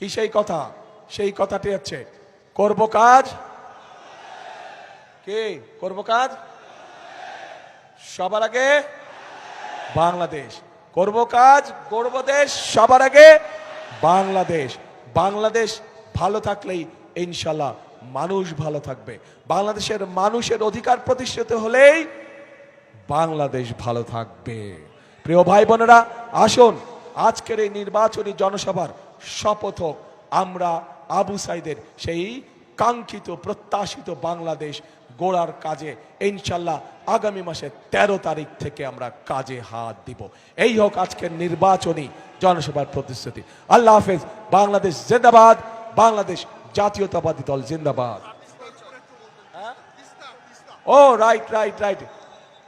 কি সেই কথা? সেই কথাটি হচ্ছে, করব কাজ? কে? করব কাজ? সবার আগে বাংলাদেশ। করব কাজ করব দেশ, সবার আগে বাংলাদেশ। বাংলাদেশ ভালো থাকলেই ইনশাল্লাহ মানুষ ভালো থাকবে। বাংলাদেশের মানুষের অধিকার প্রতিষ্ঠিত হলেই বাংলাদেশ ভালো থাকবে। প্রিয় ভাই বোনেরা, আসুন, আজকের এই নির্বাচনী জনসভার শপথ হোক, আমরা আবু সাইদের সেই কাঙ্ক্ষিত, প্রত্যাশিত বাংলাদেশ গোড়ার কাজে ইনশাল্লাহ আগামী মাসের ১৩ তারিখ থেকে আমরা কাজে হাত দিব। এই হোক আজকের নির্বাচনী জনসভার প্রতিশ্রুতি। আল্লাহ হাফেজ, বাংলাদেশ জিন্দাবাদ, বাংলাদেশ জাতীয়তাবাদী দল জিন্দাবাদ। ও রাইট রাইট রাইট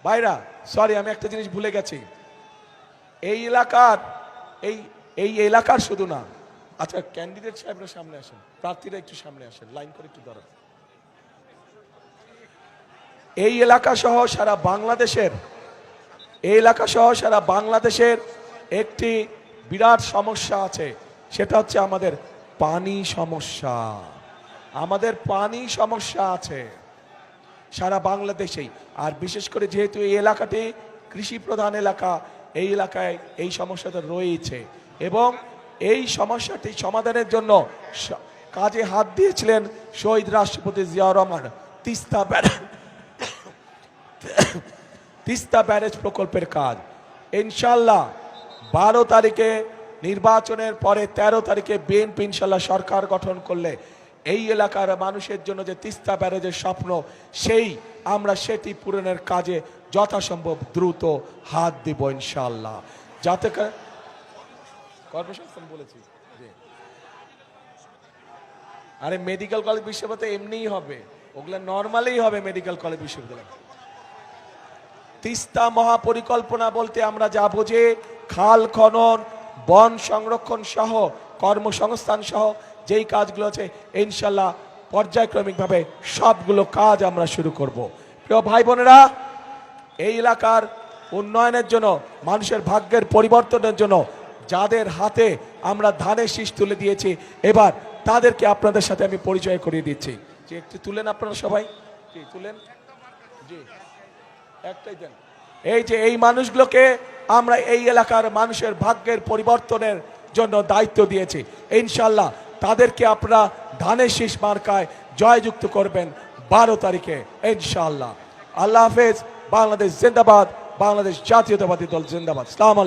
ভাইরা সরি আমি একটা জিনিস ভুলে গেছি। এই এলাকার, এই এই এলাকার শুধু না আচ্ছা ক্যান্ডিডেট সাহেবরা সামনে আসেন। প্রার্থীরা একটু সামনে আসেন লাইন করে একটু দাঁড়ান। এই এলাকা সহ সারা বাংলাদেশের, এই এলাকা সহ সারা বাংলাদেশের একটি বিরাট সমস্যা আছে। সেটা হচ্ছে আমাদের পানি সমস্যা। আমাদের পানি সমস্যা আছে সারা বাংলাদেশেই। আর বিশেষ করে যেহেতু এই এলাকাটি কৃষি প্রধান এলাকা, এই এলাকায় এই সমস্যাটা রয়েছে। এবং এই সমস্যাটি সমাধানের জন্য কাজে হাত দিয়েছিলেন শহীদ রাষ্ট্রপতি জিয়াউর রহমান। তিস্তা ব্যারেজ তিস্তা ব্যারেজ প্রকল্পের কাজ। ইনশাল্লাহ বারো তারিখে নির্বাচনের পরে ১৩ তারিখে বিএনপি ইনশাল্লাহ সরকার গঠন করলে এই এলাকার মানুষের জন্য যে তিস্তা ব্যারেজের স্বপ্ন, সেই আমরা সেটি পূরণের কাজে যথাসম্ভব দ্রুত হাত দিব ইনশাল্লাহ যাতে কর্মসংস্থান বলেছি। জি। আরে মেডিকেল কলেজ বিশ্ববিদ্যালয় এমনিই হবে। ওগুলো নর্মালি হবে মেডিকেল কলেজ বিশ্ববিদ্যালয়। তিস্তা মহাপরিকল্পনা বলতে আমরা যা বুঝি, খাল খনন, বন সংরক্ষণ সহ, কর্মসংস্থান সহ, যেই কাজগুলো আছে ইনশাল্লাহ পর্যায়ক্রমিকভাবে সবগুলো কাজ আমরা শুরু করব। প্রিয় ভাই বোনেরা এই এলাকার উন্নয়নের জন্য, মানুষের ভাগ্যের পরিবর্তনের জন্য যাদের হাতে আমরা ধানের শীষ তুলে দিয়েছি, এবার তাদেরকে আপনাদের সাথে আমি পরিচয় করিয়ে দিচ্ছি। যে একটু তুলেন আপনারা সবাই। তুলেন। জি, একটাই দেন। এই যে এই মানুষগুলোকে আমরা এই এলাকার মানুষের ভাগ্যের পরিবর্তনের জন্য দায়িত্ব দিয়েছি। ইনশাল্লাহ তাদেরকে আপনারা ধানের শীষ মার্কায় জয়যুক্ত করবেন বারো তারিখে ইনশাল্লাহ আল্লাহ হাফেজ, বাংলাদেশ জিন্দাবাদ, বাংলাদেশ জাতীয়তাবাদী দল জিন্দাবাদ। সালাম